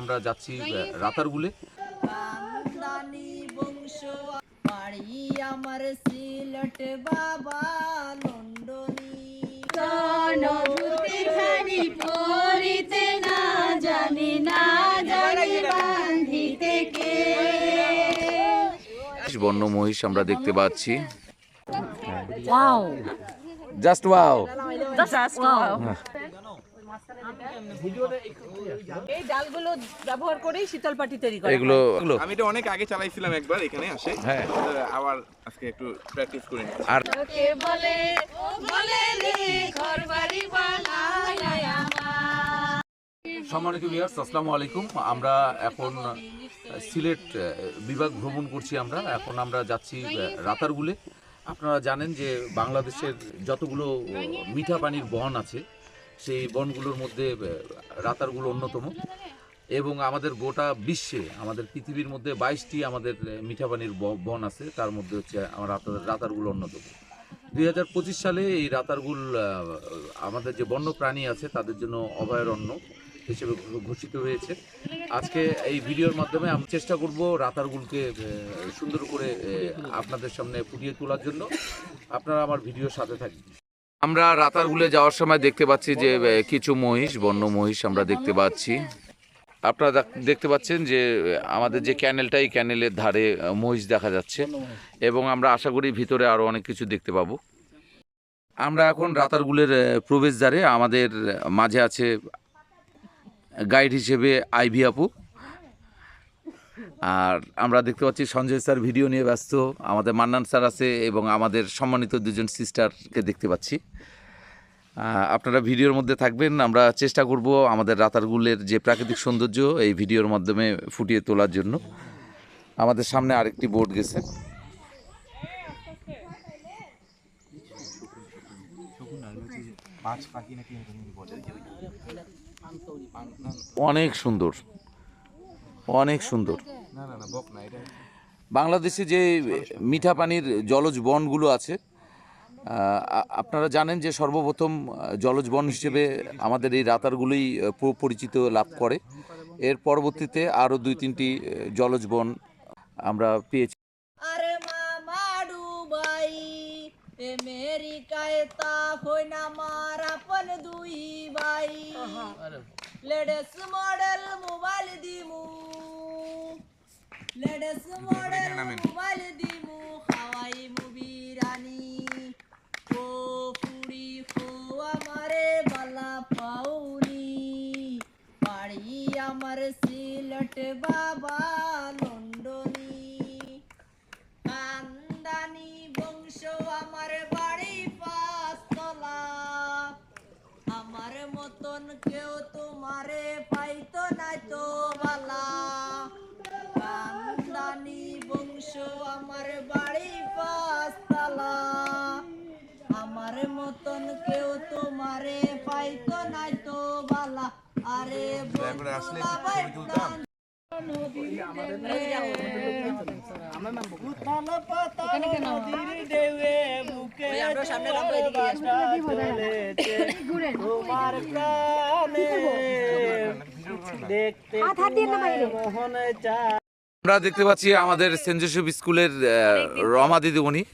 আমরা যাচ্ছি রাতারগুলে। বংশ আমার সিলট বাবা লন্ডনী অনুভূতি পরিতে না জানি না জানি বান্ধিতে কে। বন্য মহিষ আমরা দেখতে পাচ্ছি. Just wow Just wow. এই ডালগুলো ব্যবহার করেই শীতল পাটি তৈরি করা এগুলো এগুলো আমি এটা অনেক আগে চালাইছিলাম একবার এখানে আসে। হ্যাঁ। আবার আজকে একটু প্র্যাকটিস করে। আর কে বলে বলে রে ঘর বাড়ি বানায় আমার। সম্মানিত ভিউয়ার্স আসসালামু আলাইকুম। আমরা এখন সিলেট বিভাগ ভ্রমণ করছি আমরা। এখন আমরা যাচ্ছি রাতারগুলে। আপনারা জানেন যে বাংলাদেশের যতগুলো মিঠা পানির বন আছে সেই বনগুলোর মধ্যে রাতারগুলো অন্যতম। এবং আমাদের গোটা বিশ্বে, আমাদের পৃথিবীর মধ্যে বাইশটি আমাদের মিঠাপানির বন আছে। তার মধ্যে হচ্ছে আমার রাতার- রাতারগুলো অন্যতম। দুই হাজার পঁচিশ সালে এই রাতারগুল আমাদের যে বন্য প্রাণী আছে, তাদের জন্য অভয়ারণ্য হিসেবে ঘোষিত হয়েছে। আজকে এই ভিডিওর মাধ্যমে আমি চেষ্টা করব রাতারগুলকে সুন্দর করে আপনাদের সামনে ফুটিয়ে তোলার জন্য। আপনারা আমার ভিডিওর সাথে থাকবেন। আমরা রাতারগুলে যাওয়ার সময় দেখতে পাচ্ছি যে কিছু মহিষ, বন্য মহিষ আমরা দেখতে পাচ্ছি। আপনারা দেখ- দেখতে পাচ্ছেন যে, আমাদের যে ক্যানেলটা, এই ক্যানেলের ধারে মহিষ দেখা যাচ্ছে এবং আমরা আশা করি ভিতরে আরও অনেক কিছু দেখতে পাবো। আমরা এখন রাতারগুলের প্রবেশদ্বারে আমাদের মাঝে আছে গাইড হিসেবে আইভি আপু। আর আমরা দেখতে পাচ্ছি সঞ্জয় স্যার ভিডিও নিয়ে ব্যস্ত। আমাদের মান্নান স্যার আছে এবং আমাদের সম্মানিত দুজন সিস্টারকে দেখতে পাচ্ছি। আপনারা ভিডিওর মধ্যে থাকবেন, আমরা চেষ্টা করব আমাদের রাতারগুলের যে প্রাকৃতিক সৌন্দর্য এই ভিডিওর মাধ্যমে ফুটিয়ে তোলার জন্য। আমাদের সামনে আরেকটি বোর্ড গেছে। অনেক সুন্দর। অনেক সুন্দর। বাংলাদেশে যে মিঠা পানির জলজ বনগুলো আছে আপনারা জানেন যে সর্বপ্রথম জলজ বন হিসেবে আমাদের এই রাতারগুলোই পরিচিত লাভ করে। এর পরবর্তীতে আরও দুই তিনটি জলজ বন আমরা পেয়েছি। আরে মামা ডুবাই আমেরিকায় তা হই না মার আপন দুই ভাই। লেডেস মডেল মোবাইল দিমু। লেডেস মডেল মোবাইল দিমু খাওয়াই মুভি রানী ও পুরি খো আমারে বালা পাউনি পাড়ি আমার সিলট বাবা লন্ডনী আমার বাড়ি পাঁচতলা। আমার মতন কেউ তোমারে পাইতো নাই তো বালা। আরে বন্ধুরা একটু ছবি তুলতাম। আমরা দেখতে পাচ্ছি আমাদের সেন্ট জোসেফ স্কুলের আহ, রমা দিদিমণি আহ,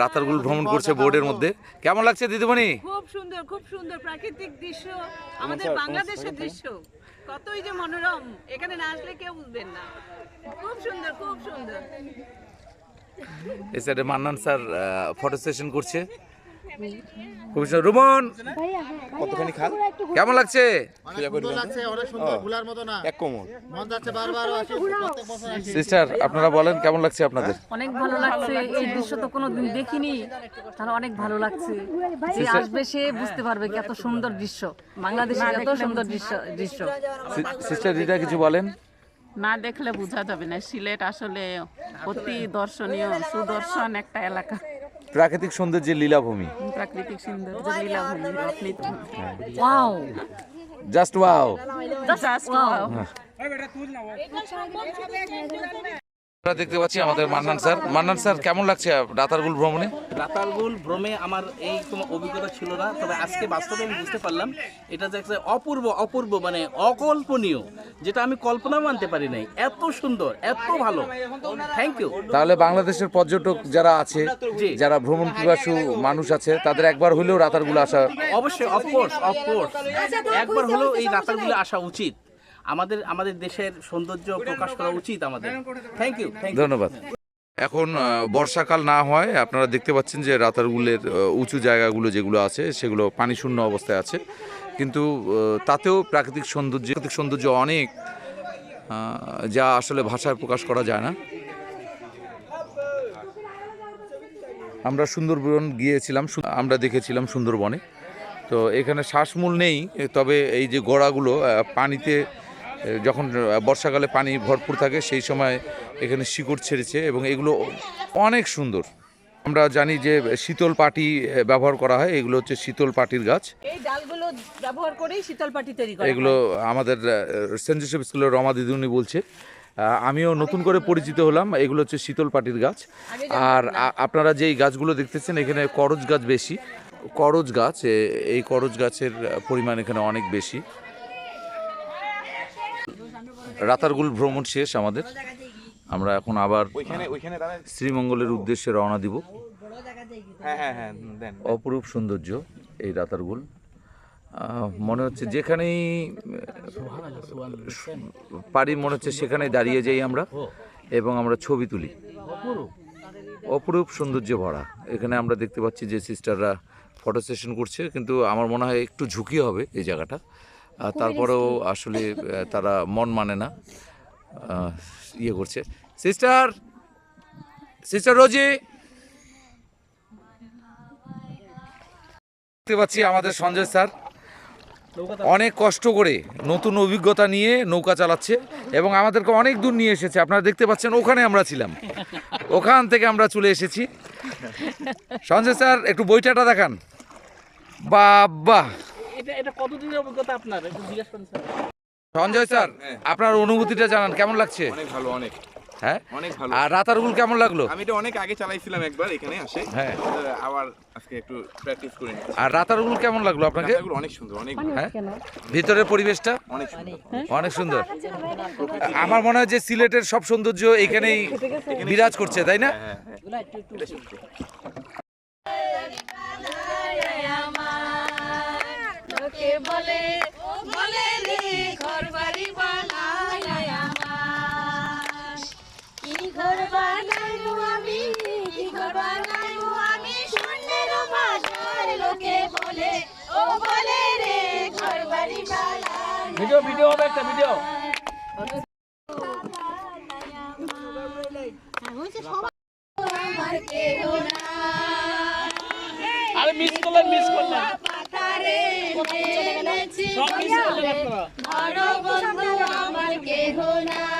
রাতারগুল ভ্রমণ করছে বোর্ডের মধ্যে। কেমন লাগছে দিদিমণি? খুব সুন্দর খুব সুন্দর প্রাকৃতিক দৃশ্য আমাদের বাংলাদেশের দৃশ্য। কতই যে মনোরম এখানে না আসলে কেউ বুঝবেন না। খুব সুন্দর খুব সুন্দর। এই সাইডে মান্নান স্যার ফটো সেশন করছে। খুব সুন্দর। রুমন কতখানি খাল কেমন লাগছে? লাগছে অনেক সুন্দর ভুলার মতো না। এক কোমর। মন যাচ্ছে বারবার আসি প্রত্যেক বছর আসি। সিস্টার আপনারা বলেন কেমন লাগছে আপনাদের? অনেক ভালো লাগছে এই দৃশ্য তো কোনোদিন দেখিনি তাহলে অনেক ভালো লাগছে। যে আসবে সে বুঝতে পারবে কি এত সুন্দর দৃশ্য। বাংলাদেশের এত সুন্দর দৃশ্য দৃশ্য। সিস্টার রিটা কিছু বলেন? না দেখলে বোঝা যাবে না সিলেট আসলে অতি দর্শনীয় সুদর্শন একটা এলাকা। প্রাকৃতিক সৌন্দর্যের লীলাভূমি। প্রাকৃতিক সৌন্দর্যের লীলাভূমি আপনি wow just wow just wow আমরা দেখতে পাচ্ছি আমাদের মান্নান স্যার। মান্নান স্যার কেমন লাগছে রাতারগুল ভ্রমণে? রাতারগুল ভ্রমে আমার এই কোনো অভিজ্ঞতা ছিল না তবে আজকে বাস্তবে আমি বুঝতে পারলাম এটা যে একটা অপূর্ব অপূর্ব মানে অকল্পনীয় যেটা আমি কল্পনাও মানতে পারি নাই। এত সুন্দর এত ভালো। থ্যাংক ইউ তাহলে বাংলাদেশের পর্যটক যারা আছে যারা ভ্রমণ পিপাসু মানুষ আছে তাদের একবার হলেও রাতারগুলো আসা অবশ্যই অফকোর্স অফকোর্স একবার হলেও এই রাতারগুলো আসা উচিত। আমাদের আমাদের দেশের সৌন্দর্য প্রকাশ করা উচিত আমাদের। থ্যাংক ইউ ধন্যবাদ। এখন বর্ষাকাল না হয় আপনারা দেখতে পাচ্ছেন যে রাতারগুলের উঁচু জায়গাগুলো যেগুলো আছে সেগুলো পানি শূন্য অবস্থায় আছে। কিন্তু তাতেও প্রাকৃতিক সৌন্দর্য প্রাকৃতিক সৌন্দর্য অনেক যা আসলে ভাষায় প্রকাশ করা যায় না। আমরা সুন্দরবন গিয়েছিলাম আমরা দেখেছিলাম সুন্দরবনে। তো এখানে শ্বাসমূল নেই তবে এই যে গোড়াগুলো পানিতে যখন বর্ষাকালে পানি ভরপুর থাকে সেই সময় এখানে শিকড় ছেড়েছে এবং এগুলো অনেক সুন্দর। আমরা জানি যে শীতল পাটি ব্যবহার করা হয়। এগুলো হচ্ছে শীতল পাটির গাছ। এই ডালগুলো ব্যবহার করেই শীতল পাটি তৈরি করা এগুলো আমাদের সেন্ট জোসেফ স্কুলের রমা দিদিউনি বলছে। আমিও নতুন করে পরিচিত হলাম। এগুলো হচ্ছে শীতল পাটির গাছ। আর আপনারা যেই গাছগুলো দেখতেছেন এখানে করজ গাছ বেশি। করজ গাছ এই করজ গাছের পরিমাণ এখানে অনেক বেশি। রাতারগুল ভ্রমণ শেষ আমাদের। আমরা এখন আবার শ্রীমঙ্গলের উদ্দেশ্যে রওনা দিব। হ্যাঁ হ্যাঁ হ্যাঁ অপরূপ সৌন্দর্য এই রাতারগুল। মনে হচ্ছে যেখানেই পারি মনে হচ্ছে সেখানেই দাঁড়িয়ে যাই আমরা এবং আমরা ছবি তুলি। অপরূপ সৌন্দর্যে ভরা। এখানে আমরা দেখতে পাচ্ছি যে সিস্টাররা ফটো সেশন করছে কিন্তু আমার মনে হয় একটু ঝুঁকি হবে এই জায়গাটা। তারপরেও আসলে তারা মন মানে না। ইয়ে করছে। Sister sister Rosie. দেখতে পাচ্ছি আমাদের সঞ্জয় স্যার। অনেক কষ্ট করে নতুন অভিজ্ঞতা নিয়ে নৌকা চালাচ্ছে এবং আমাদেরকে অনেক দূর নিয়ে এসেছে। আপনারা দেখতে পাচ্ছেন ওখানে আমরা ছিলাম। ওখান থেকে আমরা চলে এসেছি। সঞ্জয় স্যার একটু বইটাটা দেখান। বাবা এটা এটা কতদিনের অভিজ্ঞতা আপনার? একটু জিজ্ঞেস করেন স্যার। সঞ্জয় স্যার আপনার অনুভূতিটা জানান কেমন লাগছে? অনেক ভালো অনেক। হ্যাঁ? অনেক ভালো। আর রাতারগুল কেমন লাগল? আমি এটা অনেক আগে চালাইছিলাম একবার এখানে আসে। হ্যাঁ। আবার আজকে একটু প্র্যাকটিস করে নিচ্ছি। আর রাতারগুল কেমন লাগল আপনাকে? অনেক সুন্দর অনেক হ্যাঁ? ভিতরের পরিবেশটা? অনেক সুন্দর। অনেক। সুন্দর। আমার মনে হয় যে সিলেটের সব সৌন্দর্য এখানেই বিরাজ করছে তাই না? লোকে বলে? বলে রে ঘর বাড়ি বানাই আমার। কি ঘর বানাইবো আমি? কি ঘর বানাইবো আমি? সুন্দর বাজার লোকে বলে ও বলে রে ঘর বাড়ি বানাই ভিডিও ভিডিও হবে একটা ভিডিও। আরে মিস করলেন মিস করলেন এনেছি ধরো বন্ধু আমার কেহ নাই।